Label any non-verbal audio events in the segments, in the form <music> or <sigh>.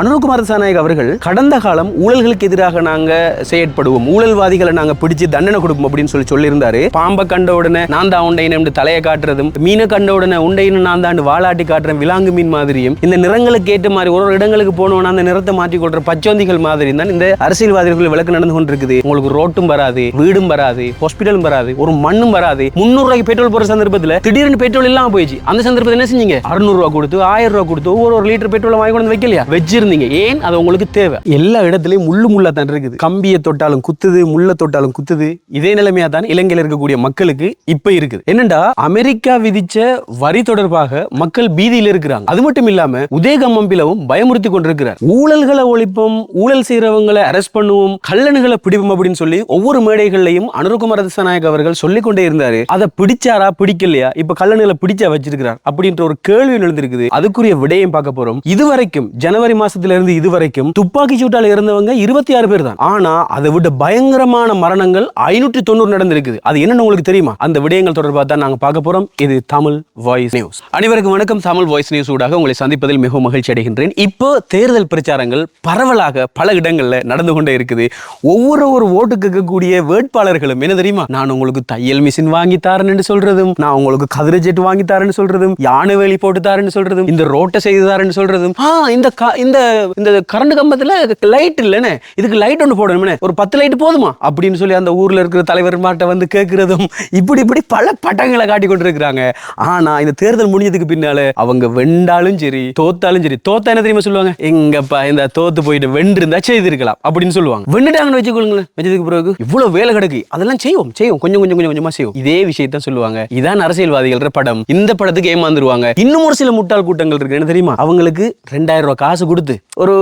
அனுரகுமார் சாநாயக் அவர்கள் கடந்த காலம் ஊழல்களுக்கு எதிராக நாங்க செயற்படுவோம். ஊழல்வாதிகளை நாங்க பிடிச்சு தண்டனை கொடுப்போம் அப்படின்னு சொல்லி சொல்லியிருந்தாரு. பாம்பை கண்ட உடனே நான் தான் உண்டைன்னு தலையை காட்டுறதும் மீனை கண்ட உடனே உண்டைன்னு நான் தான் வாலாட்டி காட்டுறேன் விலாங்கு மீன் மாதிரியும். இந்த நிறங்களுக்கு ஏற்ற மாதிரி ஒரு ஒரு இடங்களுக்கு போனோம்னா அந்த நிறத்தை மாற்றி கொடுற பச்சோந்திகள் மாதிரி தான் இந்த அரசியல்வாதிகள் விளக்கு நடந்து கொண்டிருக்குது. உங்களுக்கு ரோட்டும் வராது வீடும் வராது ஹாஸ்பிட்டலும் வராது ஒரு மண்ணும் வராது. முன்னூறு ரூபாய்க்கு பெட்ரோல் போற சந்தர்ப்பத்தில் திடீர்னு பெட்ரோல் இல்லாம போயிடுச்சு. அந்த சந்தர்ப்பத்தில் என்ன செஞ்சீங்க? அறுநூறு ரூபா கொடுத்து ஆயிரம் ரூபா கொடுத்து ஒவ்வொரு ஒரு லிட்டர் பெட்ரோல் வாங்கி கொண்டு வந்து வைக்கலையா? வச்சிருந்தீங்க ஏன்? அது உங்களுக்கு தேவை. எல்லா இடத்துலயும் முள்ளு முள்ளா தான் இருக்குது. கம்பியை தொட்டாலும் குத்துது முள்ள தொட்டாலும் குத்துது. இதே நிலைமையா தான் இலங்கையில் இருக்கக்கூடிய மக்களுக்கு இப்ப இருக்குது. என்னண்டா? அமெரிக்கா விதிச்ச வரி தொடர்பாக மக்கள் பீதியில் இருக்கிறாங்க. அது மட்டும் இல்லாம உதயகம்மம் பிளவும் பயமுறுத்தி கொண்டிருக்கிறார். ஊழல்களை ஒழிப்போம் ஊழல் செய்யறவங்களை அரெஸ்ட் பண்ணுவோம் கல்லணுகளை பிடிப்போம் அப்படின்னு சொல்லி ஒவ்வொரு மேடைகள்லையும் அனுரகுமார திசாநாயக் அவர்கள் சொல்லிக் கொண்டே இருந்தாரு. அதை பிடிச்சாரா பிடிக்கலையா? இப்ப கல்லணுகளை பிடிச்சா வச்சிருக்கிறார் அப்படின்ற ஒரு கேள்வி எழுந்திருக்குது. அதுக்குரிய விடையும் பார்க்க போறோம். இதுவரைக்கும் ஜனவரி மாசத்துல இருந்து இதுவரைக்கும் துப்பாக்கி சூட்டால இருந்தவங்க இருபத்தி ஆறு பேர் தான் ஆனா அதை விட பயங்கரமான மரணங்கள் ஐநூற்றி தொண்ணூறு நடந்திருக்குது. அது என்னன்னு உங்களுக்கு தெரியுமா? அந்த விடயங்கள் தொடர்பாக தான் நாங்க பார்க்க போறோம். இது தமிழ் வாய்ஸ் நியூஸ் அனைவருக்கும் வணக்கம். தமிழ் வாய்ஸ் நியூஸ் ஊடாக உங்களை சந்திப்பதில் மிகவும் மகிழ்ச்சி அடைகின்றேன். இப்போ தேர்தல் பிரச்சாரங்கள் பரவலாக பல இடங்கள்ல நடந்து கொண்டே இருக்குது. ஒவ்வொரு ஒரு ஓட்டுக்கு இருக்கக்கூடிய வேட்பாளர்களும் என்ன தெரியுமா? நான் உங்களுக்கு தையல் மிஷின் வாங்கி தாரேன்னு சொல்றதும் நான் உங்களுக்கு கதிர ஜெட் வாங்கி தாரேன்னு சொல்றதும் யானை வேலி போட்டு தாரேன்னு சொல்றதும் இந்த ரோட்டை செய்து தாரேன்னு சொல்றதும் ஆ இந்த இந்த இந்த கரண்ட் கம்பத்துல லைட் இல்லைன்னு. இதுக்கு லைட் ஒன்று போடணும்னே. ஒரு பத்து லைட் போதுமா? அப்படின்னு சொல்லி அந்த ஊர்ல இருக்கிற தலைவர் மாட்ட வந்து கேட்கறதும் இப்படி இப்படி பல பட்டங்களை காட்டி கொண்டு இருக்கிறாங்க ஆனா இந்த தேர்தல் முடிஞ்சதுக்கு பின்னால அவங்க வெண்டாலும் சரி தோத்தாலும் சரி தோத்தா என்ன தெரியுமா சொல்லுவாங்க? எங்கப்பா இந்த தோத்து போயிட்டு வென்றிருந்தா செய்திருக்கலாம் அப்படின்னு சொல்லுவாங்க. வெண்டுட்டாங்கன்னு வச்சுக்கொள்ளுங்களேன் வச்சதுக்கு பிறகு. இவ்வளவு வேலை கிடக்கு. அதெல்லாம் செய்வோம் செய்வோம். கொஞ்சம் கொஞ்சம் கொஞ்சம் கொஞ்சமா செய்வோம். இதே விஷயத்தான் சொல்லுவாங்க. இதான் அரசியல்வாதிகள் படம். இந்த படத்துக்கு ஏமாந்துருவாங்க. இன்னும் ஒரு சில முட்டாள் கூட்டங்கள் இருக்கு. என்ன தெரியுமா? அவங்களுக்கு ரெண்டாயிரம் ரூபாய் காசு கொடுத்து demander. ஒரு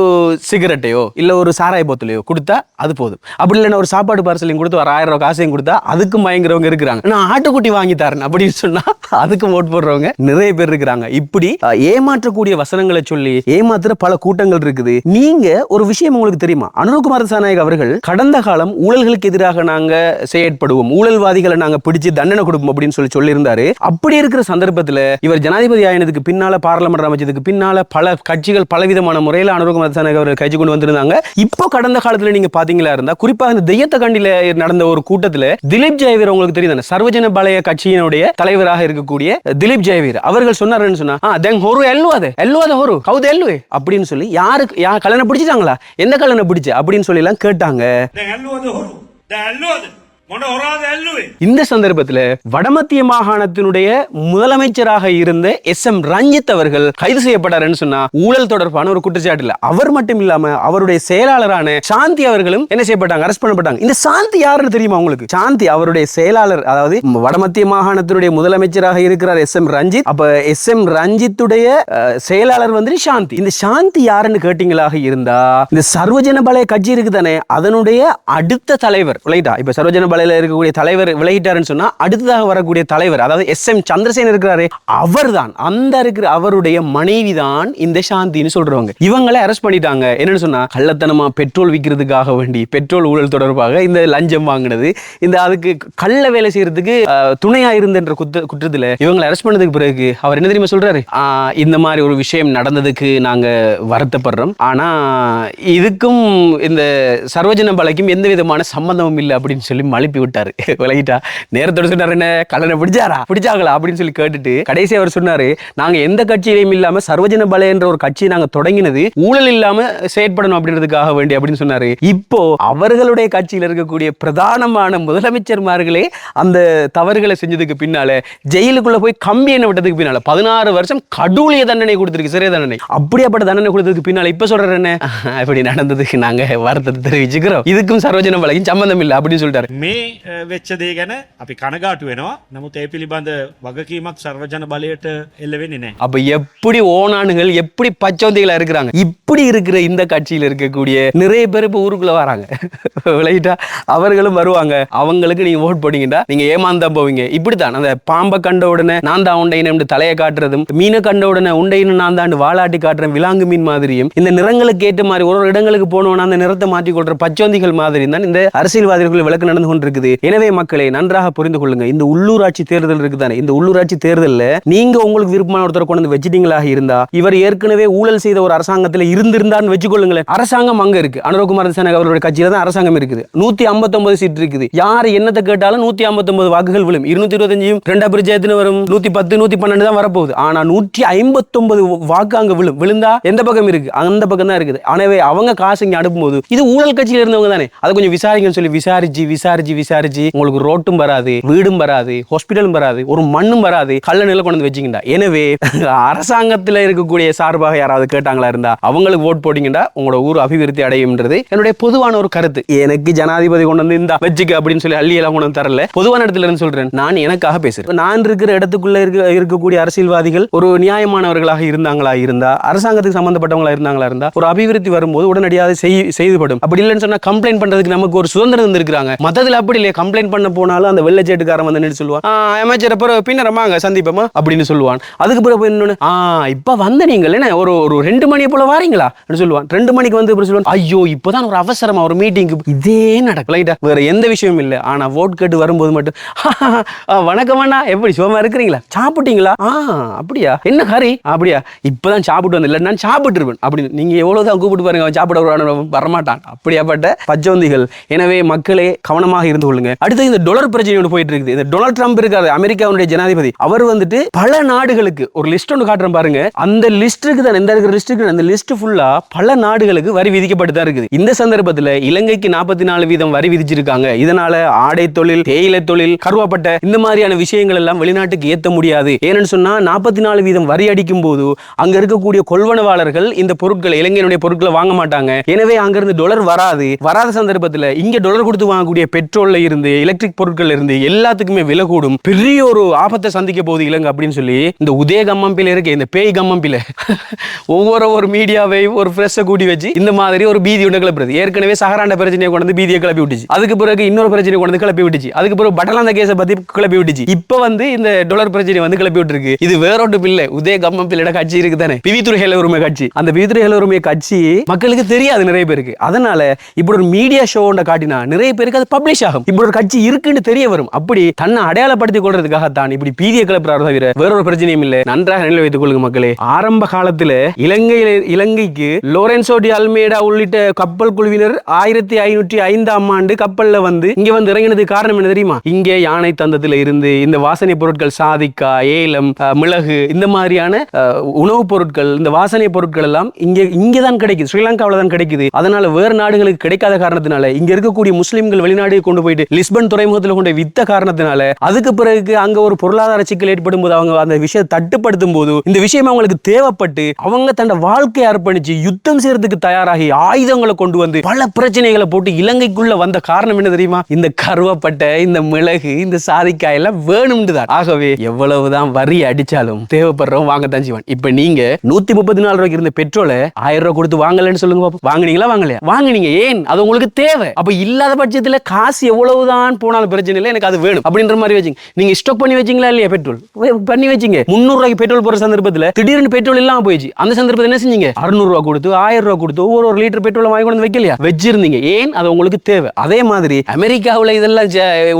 சிகரெட்டையோ இல்லை ஒரு சாராய போத்தலையோ கொடுத்தா அது போதும். அப்படி இல்லைன்னா ஒரு சாப்பாடு பார்சலையும் கொடுத்து ஒரு ஆயிரம் ரூபாய் காசையும் கொடுத்தா அதுக்கும் பயங்கரவங்க இருக்கிறாங்க. நான் ஆட்டுக்குட்டி வாங்கி தரேன் அப்படின்னு சொன்னா அதுக்கும் ஓட் போடுறவங்க நிறைய பேர் இருக்கிறாங்க. இப்படி ஏமாற்றக்கூடிய வசனங்களை சொல்லி ஏமாத்துற பல கூட்டங்கள் இருக்குது. நீங்க ஒரு விஷயம் உங்களுக்கு தெரியுமா? அனுரகுமார சாநாயக் அவர்கள் கடந்த காலம் ஊழல்களுக்கு எதிராக நாங்க செயற்படுவோம். ஊழல்வாதிகளை நாங்க பிடிச்சு தண்டனை கொடுப்போம் அப்படின்னு சொல்லி சொல்லியிருந்தாரு. அப்படி இருக்கிற சந்தர்ப்பத்துல இவர் ஜனாதிபதி ஆயினதுக்கு பின்னால பாராளுமன்ற அமைச்சதுக்கு பின்னால பல கட்சிகள் பலவிதமான முறையில அனுரகுமார சாநாயக் அவர்கள் கைச்சு கொண்டு வந்திருந்தாங்க. இப்போ கடந்த காலத்துல நீங்க பாத்தீங்களா இருந்தா குறிப்பாக இந்த தெய்யத்த கண்டில நடந்த ஒரு கூட்டத்துல திலீப் ஜெயவீர் உங்களுக்கு தெரியுதானே? சர்வஜன பலய கட்சியினுடைய தலைவராக இருக்கக்கூடிய திலீப் ஜெயவீர். அவர்கள் சொன்னாருன்னு சொன்னா ஆ ஹொரு எல்லுவாது. எல்லுவாத ஹொரு. கவுது எல்லுவே. அப்படின்னு சொல்லி யாருக்கு யார் கல்யாணம் பிடிச்சிட்டாங்களா? எந்த கல்யாணம் பிடிச்ச? அப்படின்னு சொல்லி எல்லாம் கேட்டாங்க இந்த சந்தர்ப்பத்தில் வடமத்திய மாகாணத்தினுடைய முதலமைச்சராக இருந்த எஸ் எம் ரஞ்சித் அவர்கள் கைது செய்யப்பட்டாருன்னு சொன்னா ஊழல் தொடர்பான ஒரு குற்றச்சாட்டு அவர் மட்டும் இல்லாம அவருடைய செயலாளரான சாந்தி அவர்களும் என்ன செய்யப்பட்டாங்க? அரெஸ்ட் பண்ணப்பட்டாங்க. இந்த சாந்தி யாருன்னு தெரியுமா உங்களுக்கு? சாந்தி அவருடைய செயலாளர் அதாவது வடமத்திய மாகாணத்தினுடைய முதலமைச்சராக இருக்கிறார் எஸ் எம் ரஞ்சித். அப்ப எஸ் எம் ரஞ்சித்துடைய செயலாளர் வந்து சாந்தி. இந்த சாந்தி யாருன்னு கேட்டீங்களாக இருந்தா இந்த சர்வஜன பலய கட்சி இருக்குதானே? அதனுடைய அடுத்த தலைவர் இப்ப சர்வஜன பலய பலையில இருக்கக்கூடிய தலைவர் விலகிட்டாருன்னு சொன்னா அடுத்ததாக வரக்கூடிய தலைவர் அதாவது எஸ் எம் சந்திரசேன் இருக்கிறாரு அவர்தான். அந்த இருக்கிற அவருடைய மனைவி தான் இந்த சாந்தின்னு சொல்றவங்க. இவங்களை அரெஸ்ட் பண்ணிட்டாங்க. என்னன்னு சொன்னா கள்ளத்தனமா பெட்ரோல் விற்கிறதுக்காக வேண்டி பெட்ரோல் ஊழல் தொடர்பாக இந்த லஞ்சம் வாங்கினது. இந்த அதுக்கு கள்ள வேலை செய்யறதுக்கு துணையா இருந்தன்ற குத்த குற்றத்துல இவங்களை அரெஸ்ட் பண்ணதுக்கு பிறகு அவர் என்ன தெரியுமா சொல்றாரு? இந்த மாதிரி ஒரு விஷயம் நடந்ததுக்கு நாங்க வருத்தப்படுறோம். ஆனா இதுக்கும் இந்த சர்வஜன பலைக்கும் எந்த விதமான சம்பந்தமும் இல்லை அப்படின்னு சொல்லி அனுப்பி விட்டாரு. <laughs> விலகிட்டா. நேரத்தோட சொன்னார் என்ன? கல்லணை பிடிச்சாரா? பிடிச்சாங்களா? அப்படின்னு சொல்லி கேட்டுட்டு கடைசி அவர் சொன்னாரு நாங்க எந்த கட்சியிலையும் இல்லாம சர்வஜன பல என்ற ஒரு கட்சியை நாங்க தொடங்கினது ஊழல் இல்லாம செயற்படணும் அப்படின்றதுக்காக வேண்டி அப்படின்னு சொன்னாரு. இப்போ அவர்களுடைய கட்சியில் இருக்கக்கூடிய பிரதானமான முதலமைச்சர்மார்களே அந்த தவறுகளை செஞ்சதுக்கு பின்னால ஜெயிலுக்குள்ள போய் கம்பி என்ன விட்டதுக்கு பின்னால பதினாறு வருஷம் கடூழிய தண்டனை கொடுத்திருக்கு சிறை தண்டனை. அப்படியாப்பட்ட தண்டனை கொடுத்ததுக்கு பின்னால இப்ப சொல்ற என்ன? <laughs> இப்படி நடந்ததுக்கு நாங்க வருத்தத்தை தெரிவிச்சுக்கிறோம். இதுக்கும் சர்வஜன பலைக்கும் சம்பந்தம் இல்லை அப்படின்னு சொல்லிட்டாரு. මේ අ, වෙච්ච දේ ගැන අපි කනගාටු වෙනවා නමුත් ඒ පිළිබඳ වගකීමක් සර්වජන බලයට එල්ල වෙන්නේ නෑ அப்ப எப்படி ஓனானுகள் எப்படி பச்சோந்திகளா இருக்கிறாங்க இப்படி இருக்கிற இந்த கட்சியில இருக்கக்கூடிய நிறைய பேர் இப்ப ஊருக்குள்ள வராங்க விளையிட்டா அவர்களும் வருவாங்க அவங்களுக்கு நீங்க ஓட் போட்டீங்கன்னா நீங்க ஏமாந்தா போவீங்க இப்படித்தான் அந்த பாம்பை கண்ட உடனே நான் தான் உண்டைன்னு தலையை காட்டுறதும் மீனை கண்ட உடனே உண்டைன்னு நான் தான் வாலாட்டி காட்டுறேன் விலாங்கு மீன் மாதிரியும் இந்த நிறங்களுக்கு ஏற்ற மாதிரி ஒரு ஒரு இடங்களுக்கு போனோம்னா அந்த நிறத்தை மாற்றி கொள்ற பச்சோந்திகள் மாதிரி தான் இந்த அரசியல்வாதிகள் விளக்கு நடந்து கொண்டு இருக்குது. எனவே மக்களை நன்றாக புரிந்து கொள்ளுங்க. இந்த உள்ளூராட்சி தேர்தல் இருக்குதானே? இந்த உள்ளூராட்சி தேர்தலில் நீங்க உங்களுக்கு விருப்பமான ஒருத்தர் கொண்டு வந்து வச்சுட்டீங்களாக இருந்தா இவர் ஏற்கனவே ஊழல் செய்த ஒரு அரசாங்கத்தில் இருந்திருந்தான்னு வச்சுக்கொள்ளுங்களேன். அரசாங்கம் அங்க இருக்கு. அனுரகுமார் சேனக் அவருடைய கட்சியில தான் அரசாங்கம் இருக்குது. நூத்தி ஐம்பத்தொன்பது சீட் இருக்குது. யார் என்னத்தை கேட்டாலும் நூத்தி ஐம்பத்தொன்பது வாக்குகள் விழும். இருநூத்தி இருபத்தஞ்சும் ரெண்டா பிரிஜயத்துல வரும். நூத்தி பத்து நூத்தி பன்னெண்டு தான் வரப்போகுது. ஆனா நூற்றி ஐம்பத்தொன்பது வாக்கு அங்க விழும் விழுந்தா எந்த பக்கம் இருக்கு? அந்த பக்கம் தான் இருக்குது. எனவே அவங்க காசு இங்க அனுப்பும்போது இது ஊழல் கட்சியில இருந்தவங்க தானே? அதை கொஞ்சம் விசாரிங்கன்னு சொல்லி விசாரிச்சு விசாரிச்சு விசாரிச்சு உங்களுக்கு ரோட்டும் வராது வீடும் வராது ஹாஸ்பிட்டலும் வராது ஒரு மண்ணும் வராது கல்ல நிலை கொண்டு வந்து வச்சிங்கடா. எனவே அரசாங்கத்தில் இருக்கக்கூடிய சார்பாக யாராவது கேட்டாங்களா இருந்தா அவங்களுக்கு ஓட் போட்டீங்கடா உங்களோட ஊர் அபிவிருத்தி அடையும்ன்றது என்னுடைய பொதுவான ஒரு கருத்து. எனக்கு ஜனாதிபதி கொண்டு வந்து இந்த வச்சுக்க அப்படின்னு சொல்லி அள்ளி எல்லாம் கொண்டு வந்து தரல. பொதுவான இடத்துல இருந்து சொல்றேன் நான் எனக்காக பேசுறேன். நான் இருக்கிற இடத்துக்குள்ள இருக்க இருக்கக்கூடிய அரசியல்வாதிகள் ஒரு நியாயமானவர்களாக இருந்தாங்களா இருந்தா அரசாங்கத்துக்கு சம்பந்தப்பட்டவங்களா இருந்தாங்களா இருந்தா ஒரு அபிவிருத்தி வரும்போது உடனடியாக செய் செய்துபடும். அப்படி இல்லைன்னு சொன்னா கம்ப்ளைண்ட் பண்றதுக்கு நமக்கு ஒரு சுதந்திரம் இருந்திருக்காங்க மத்ததுல அப்படி இல்லையே கம்ப்ளைண்ட் பண்ண போனாலும் அந்த வெள்ளச்சேட்டுக்காரன் வந்து நின்று சொல்லுவான். அமைச்சர் அப்புறம் பின்னரமாங்க சந்திப்போமா? அப்படின்னு சொல்லுவான். அதுக்கு பிறகு இன்னொன்னு ஆ இப்ப வந்த நீங்கள் என்ன ஒரு ஒரு ரெண்டு மணி போல வாரீங்களா? சொல்லுவான். ரெண்டு மணிக்கு வந்து இப்படி சொல்லுவான் ஐயோ இப்பதான் ஒரு அவசரமா ஒரு மீட்டிங்க்கு இதே நடக்கும். லைட்டா வேற எந்த விஷயமும் இல்லை. ஆனா ஓட் கேட்டு வரும்போது மட்டும் வணக்கம் அண்ணா எப்படி சுகமா இருக்கிறீங்களா? சாப்பிட்டீங்களா? ஆ அப்படியா. என்ன ஹரி? அப்படியா. இப்பதான் சாப்பிட்டு வந்து இல்லை நான் சாப்பிட்டு இருப்பேன் அப்படின்னு நீங்க எவ்வளவுதான் கூப்பிட்டு பாருங்க அவன் சாப்பிட வரமாட்டான். அப்படியாப்பட்ட பச்சவந்திகள் எனவே மக்களே கவனமாக இருந்து கொள்ளுங்க. அடுத்து இந்த டொலர் பிரச்சனை ஒன்று போயிட்டு இருக்குது. இந்த டொனால்ட் ட்ரம்ப் இருக்காரு அமெரிக்காவுடைய ஜனாதிபதி. அவர் வந்துட்டு பல நாடுகளுக்கு ஒரு லிஸ்ட் ஒன்று காட்டுறேன் பாருங்க. அந்த லிஸ்ட்டுக்கு தான் இந்த இருக்கிற லிஸ்ட்டுக்கு அந்த லிஸ்ட் ஃபுல்லா பல நாடுகளுக்கு வரி விதிக்கப்பட்டு தான் இருக்குது. இந்த சந்தர்ப்பத்தில் இலங்கைக்கு நாற்பத்தி நாலு வீதம் வரி விதிச்சிருக்காங்க. இதனால ஆடை தொழில் தேயிலை தொழில் கருவாப்பட்ட இந்த மாதிரியான விஷயங்கள் எல்லாம் வெளிநாட்டுக்கு ஏற்ற முடியாது. ஏன்னு சொன்னா நாற்பத்தி நாலு வீதம் வரி அடிக்கும் போது அங்க இருக்கக்கூடிய கொள்வனவாளர்கள் இந்த பொருட்களை இலங்கையினுடைய பொருட்களை வாங்க மாட்டாங்க. எனவே அங்கிருந்து டொலர் வராது. வராத சந்தர்ப்பத்தில் இங்க டொலர் கொடுத்து வாங்கக்கூடிய பெட்ரோல் பெட்ரோல்ல இருந்து எலக்ட்ரிக் பொருட்கள் இருந்து எல்லாத்துக்குமே விலை கூடும். பெரிய ஒரு ஆபத்தை சந்திக்க போகுது இலங்கை அப்படின்னு சொல்லி இந்த உதய கம்மம்பில இருக்க இந்த பேய் கம்மம்பில <laughs> ஒவ்வொரு ஒரு மீடியாவை ஒரு ஃப்ரெஷ்ஷை கூட்டி வச்சு இந்த மாதிரி ஒரு பீதி ஒன்று கிளப்புறது. ஏற்கனவே சஹராண்ட பிரச்சனையை கொண்டு வந்து பீதியை கிளப்பி விட்டுச்சு. அதுக்கு பிறகு இன்னொரு பிரச்சனை கொண்டு கிளப்பி விட்டுச்சு. அதுக்கு பிறகு பட்டலாந்த கேஸை பத்தி கிளப்பி விட்டுச்சு. இப்போ வந்து இந்த டொலர் பிரச்சனை வந்து கிளப்பி விட்டுருக்கு. இது வேற ஒன்று பிள்ளை உதய கம்மம்பிலோட கட்சி இருக்கு தானே. பிவித்துறை ஹேல உரிமை கட்சி. அந்த பிவித்துறை ஹேல உரிமை கட்சி மக்களுக்கு தெரியாது நிறைய பேருக்கு. அதனால இப்படி ஒரு மீடியா ஷோ ஒன்றை காட்டினா நிறைய பேருக்கு அது பப்ளிஷ் ஆகும் இப்படி ஒரு கட்சி இருக்குன்னு தெரிய வரும். அப்படி தன்னை அடையாளப்படுத்திக் கொள்றதுக்காகத்தான் இப்படி பீதியை கிளப்புறாரு தவிர வேற ஒரு பிரச்சனையும் இல்லை. நன்றாக நினைவு வைத்துக் கொள்ளுங்க மக்களே. ஆரம்ப காலத்துல இலங்கை இலங்கைக்கு லோரன்சோ டி அல்மேடா உள்ளிட்ட கப்பல் குழுவினர் ஆயிரத்தி ஐநூற்றி ஐந்தாம் ஆண்டு கப்பல்ல வந்து இங்க வந்து இறங்கினதுக்கு காரணம் என்ன தெரியுமா? இங்கே யானை தந்தத்துல இருந்து இந்த வாசனை பொருட்கள் சாதிக்கா ஏலம் மிளகு இந்த மாதிரியான உணவுப் பொருட்கள் இந்த வாசனை பொருட்கள் எல்லாம் இங்க இங்கே தான் கிடைக்குது. ஸ்ரீலங்காவில் தான் கிடைக்குது. அதனால வேறு நாடுகளுக்கு கிடைக்காத காரணத்தினால இங்க இருக்கக்கூடிய முஸ்லிம்கள் வெளிநாடு கொண்டு கொண்டு போயிட்டு லிஸ்பன் துறைமுகத்தில் கொண்டு வித்த காரணத்தினால அதுக்கு பிறகு அங்க ஒரு பொருளாதார சிக்கல் ஏற்படும் போது அவங்க அந்த விஷயத்தை தட்டுப்படுத்தும் போது இந்த விஷயம் அவங்களுக்கு தேவைப்பட்டு அவங்க தன்னோட வாழ்க்கையை அர்ப்பணிச்சு யுத்தம் செய்யறதுக்கு தயாராகி ஆயுதங்களை கொண்டு வந்து பல பிரச்சனைகளை போட்டு இலங்கைக்குள்ள வந்த காரணம் என்ன தெரியுமா? இந்த கருவப்பட்ட இந்த மிளகு இந்த சாதிக்காய் எல்லாம் வேணும்னு தான். ஆகவே எவ்வளவுதான் வரி அடிச்சாலும் தேவைப்படுறோம் வாங்க தான் செய்வான். இப்ப நீங்க நூத்தி முப்பத்தி நாலு ரூபாய்க்கு இருந்த பெட்ரோலை ஆயிரம் ரூபாய் கொடுத்து வாங்கலன்னு சொல்லுங்க வாங்கினீங்களா வாங்கலையா? வாங்கினீங்க. ஏன்? அது உங்களுக்கு தேவை. அப்ப இல்லாத பட்சத்துல காசு எவ்வளவுதான் போனாலும் பிரச்சனை இல்லை எனக்கு அது வேணும். அப்படின்ற மாதிரி வச்சுங்க. நீங்க ஸ்டாக் பண்ணி வச்சீங்களா இல்லையா பெட்ரோல் பண்ணி வச்சீங்க. முந்நூறு ரூபாய்க்கு பெட்ரோல் போற சந்தர்ப்பத்துல திடீர்னு பெட்ரோல் இல்லாம போயிடுச்சு. அந்த சந்தர்ப்பத்தில் என்ன செஞ்சீங்க? அறுநூறு ரூபா கொடுத்து ஆயிரம் ரூபா கொடுத்து ஒவ்வொரு ஒரு லிட்டர் பெட்ரோல் வாங்கி கொண்டு வைக்கலையா? வச்சிருந்தீங்க. ஏன்? அது உங்களுக்கு தேவை. அதே மாதிரி அமெரிக்காவுல இதெல்லாம்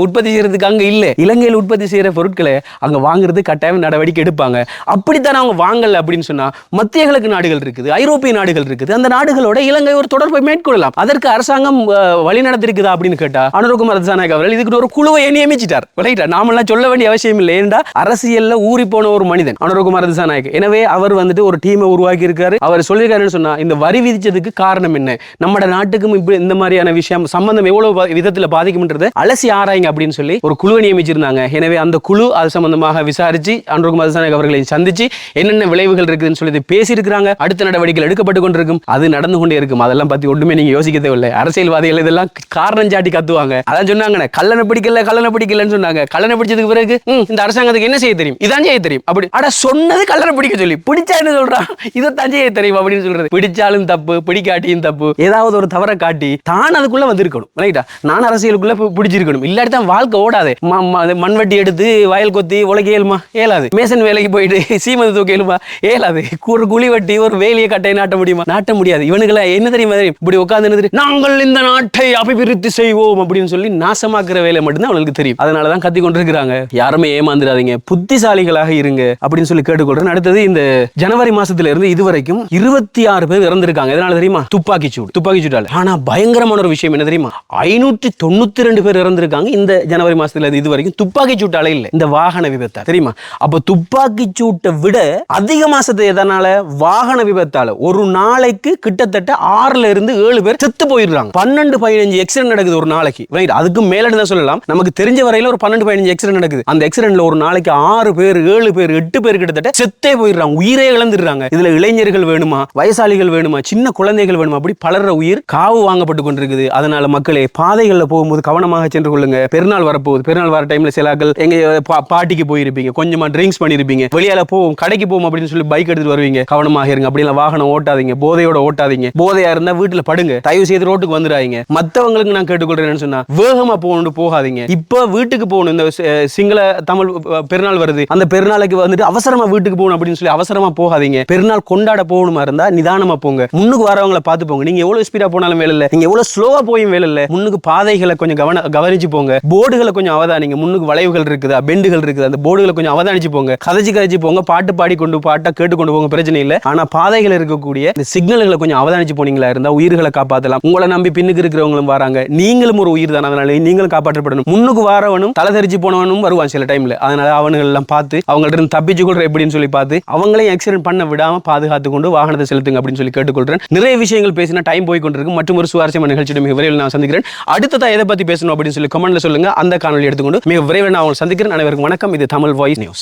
உற்பத்தி செய்யறதுக்கு அங்க இல்ல. இலங்கையில் உற்பத்தி செய்யற பொருட்களை அங்க வாங்குறது கட்டாயம் நடவடிக்கை எடுப்பாங்க. அப்படித்தான் அவங்க வாங்கல அப்படின்னு சொன்னா மத்திய கிழக்கு நாடுகள் இருக்குது ஐரோப்பிய நாடுகள் இருக்குது. அந்த நாடுகளோட இலங்கை ஒரு தொடர்பை மேற்கொள்ளலாம். அதற்கு அரசாங்கம் வழி நடத்திருக்குதா அப்படின்னு கேட்டா அனுரகுமார் திசாநாயக் அவர்கள் இதுக்கு ஒரு குழுவை நியமிச்சிட்டார்? ரைட்டா நாமெல்லாம் சொல்ல வேண்டிய அவசியம் இல்லை. ஏன்டா அரசியல்ல ஊறி போன ஒரு மனிதன் அனுரகுமார் திசாநாயக் எனவே அவர் வந்துட்டு ஒரு டீமை உருவாக்கி இருக்காரு. அவர் சொல்லியிருக்காருன்னு சொன்னா இந்த வரி விதிச்சதுக்கு காரணம் என்ன? நம்ம நாட்டுக்கும் இப்படி இந்த மாதிரியான விஷயம் சம்பந்தம் எவ்வளவு விதத்துல பாதிக்கும்ன்றது அலசி ஆராய்ங்க அப்படின்னு சொல்லி ஒரு குழுவை நியமிச்சிருந்தாங்க. எனவே அந்த குழு அது சம்பந்தமாக விசாரிச்சு அனுரகுமார் திசாநாயக் அவர்களை சந்திச்சு என்னென்ன விளைவுகள் இருக்குதுன்னு சொல்லி பேசியிருக்கிறாங்க. அடுத்த நடவடிக்கைகள் எடுக்கப்பட்டு கொண்டிருக்கும். அது நடந்து கொண்டே இருக்கும். அதெல்லாம் பத்தி ஒண்ணுமே நீங்க யோசிக்க தேவையில்லை அரசியல்வாதிகள் இதெல்லாம் காரணம் சாட்டி கத்துவாங்க. அதான் சொன்னாங்க கல்லணை பிடிக்கல கல்லணை பிடிக்கலன்னு சொன்னாங்க. கல்லணை பிடிச்சதுக்கு பிறகு இந்த அரசாங்கத்துக்கு என்ன செய்ய தெரியும்? இதான் செய்ய தெரியும். அப்படி அட சொன்னது கல்லணை பிடிக்க சொல்லி பிடிச்சா என்ன சொல்றான் இதைத்தான் செய்ய தெரியும் அப்படின்னு சொல்றது. பிடிச்சாலும் தப்பு பிடிக்காட்டியும் தப்பு. ஏதாவது ஒரு தவறை காட்டி தான் அதுக்குள்ள வந்திருக்கணும். ரைட்டா நான் அரசியலுக்குள்ள பிடிச்சிருக்கணும். இல்லாட்டி தான் வாழ்க்கை ஓடாது. ம- மண்வெட்டி எடுத்து வயல் கொத்தி உலக ஏழுமா? ஏலாது மேசன் வேலைக்கு போயிட்டு சீமது தூக்க ஏழுமா ஏலாது ஒரு குழி வெட்டி ஒரு வேலையை கட்டையை நாட்ட முடியுமா? நாட்ட முடியாது. இவனுங்களை என்ன தெரியுமா தெரியும்? இப்படி உட்காந்து நாங்கள் இந்த நாட்டை அபிவிருத்தி செய்வோம் அப்படின்னு அப்படின்னு சொல்லி நாசமாக்குற வேலை மட்டும்தான் அவங்களுக்கு தெரியும். அதனால தான் கத்தி கொண்டிருக்கிறாங்க. யாருமே ஏமாந்துடாதீங்க. புத்திசாலிகளாக இருங்க அப்படின்னு சொல்லி கேட்டுக்கொள்றேன். அடுத்தது இந்த ஜனவரி மாசத்துல இருந்து இதுவரைக்கும் இருபத்தி ஆறு பேர் இறந்திருக்காங்க. எதனால தெரியுமா? துப்பாக்கி சூடு. துப்பாக்கி சூடால. ஆனா பயங்கரமான ஒரு விஷயம் என்ன தெரியுமா? ஐநூற்றி தொண்ணூத்தி ரெண்டு பேர் இறந்திருக்காங்க இந்த ஜனவரி மாசத்துல இருந்து இது வரைக்கும் துப்பாக்கி சூட்டால இல்ல. இந்த வாகன விபத்தா தெரியுமா? அப்ப துப்பாக்கி சூட்டை விட அதிக மாசத்து எதனால? வாகன விபத்தால. ஒரு நாளைக்கு கிட்டத்தட்ட ஆறுல இருந்து ஏழு பேர் செத்து போயிடுறாங்க. பன்னெண்டு பதினஞ்சு எக்ஸிடென்ட் நடக்குது ஒரு நாளைக்கு. ரைட் அதுக்கு மேலே தான் சொல்லலாம். நமக்கு தெரிஞ்ச வரையில ஒரு பன்னெண்டு பதினஞ்சு எக்ஸிடென்ட் நடக்குது. அந்த எக்ஸிடென்ட்ல ஒரு நாளைக்கு ஆறு பேர் ஏழு பேர் எட்டு பேர் கிட்டத்தட்ட செத்தே போயிடுறாங்க. உயிரே இழந்துடுறாங்க. இதுல இளைஞர்கள் வேணுமா? வயசாளிகள் வேணுமா? சின்ன குழந்தைகள் வேணுமா? அப்படி பலர உயிர் காவு வாங்கப்பட்டு கொண்டிருக்குது. அதனால மக்களே பாதைகள்ல போகும்போது கவனமாக சென்று கொள்ளுங்க. பெருநாள் வரப்போகுது. பெருநாள் வர டைம்ல சிலாக்கள் எங்க பா- பாட்டிக்கு போயிருப்பீங்க. கொஞ்சமா ட்ரிங்க்ஸ் பண்ணிருப்பீங்க. வெளியால போவோம் கடைக்கு போவோம் அப்படின்னு சொல்லி பைக் எடுத்துட்டு வருவீங்க. கவனமாக இருங்க. அப்படிலாம் வாகனம் ஓட்டாதீங்க. போதையோட ஓட்டாதீங்க. போதையா இருந்தா வீட்டுல படுங்க. தயவு செய்து ரோட்டுக்கு வந்துடாதீங்க. மத்தவங்களுக்கு நான் கேட்டுக்கொள்றேன்னு சொன்னா வேகமா போகணும்னு போகாதீங்க. இப்ப வீட்டுக்கு போகணும். இந்த சிங்கள தமிழ் பெருநாள் வருது. அந்த பெருநாளுக்கு வந்துட்டு அவசரமா வீட்டுக்கு போகணும் அப்படின்னு சொல்லி அவசரமா போகாதீங்க. பெருநாள் கொண்டாட போகணுமா இருந்தா நிதானமா போங்க. முன்னுக்கு வரவங்களை பார்த்து போங்க. நீங்க எவ்வளவு ஸ்பீடா போனாலும் வேலை இல்லை. நீங்க எவ்வளவு ஸ்லோவா போயும் வேலை இல்லை. முன்னுக்கு பாதைகளை கொஞ்சம் கவன கவனிச்சு போங்க. போர்டுகளை கொஞ்சம் அவதானிங்க. முன்னுக்கு வளைவுகள் இருக்குதா பெண்டுகள் இருக்குது. அந்த போர்டுகளை கொஞ்சம் அவதானிச்சு போங்க. கதைச்சு கதைச்சு போங்க. பாட்டு பாடி கொண்டு பாட்டா கேட்டு கொண்டு போங்க. பிரச்சனை இல்லை. ஆனா பாதைகள் இருக்கக்கூடிய இந்த சிக்னல்களை கொஞ்சம் அவதானிச்சு போனீங்களா இருந்தா உயிர்களை காப்பாத்தலாம். உங்களை நம்பி பின்னுக்கு இருக்கிறவங்களும் வராங்க. நீங்களும் ஒரு உயிர் தான். அதனால நீங்களும் காப்பாற்றப்படணும். முன்னுக்கு வாரவனும் தலை தெரிச்சு போனவனும் வருவான் சில டைம்ல அதனால அவனுகள் எல்லாம் பார்த்து அவங்கள்ட்ட இருந்து தப்பிச்சு கொள்ற எப்படின்னு சொல்லி பார்த்து அவங்களையும் ஆக்சிடென்ட் பண்ண விடாம பாதுகாத்து கொண்டு வாகனத்தை செலுத்துங்க அப்படின்னு சொல்லி கேட்டுக்கொள்றேன். நிறைய விஷயங்கள் பேசினா டைம் போய் கொண்டிருக்கு மற்றும் ஒரு சுவாரஸ்யமான நிகழ்ச்சியோட மிக விரைவில் நான் சந்திக்கிறேன். அடுத்ததா எதை பத்தி பேசணும் அப்படின்னு சொல்லி கமெண்ட்ல சொல்லுங்க. அந்த காணொலி எடுத்துக்கொண்டு மிக விரைவில் நான் அவங்க சந்திக்கிறேன். அனைவருக்கும் வணக்கம். இது தமிழ் வாய்ஸ் நியூஸ்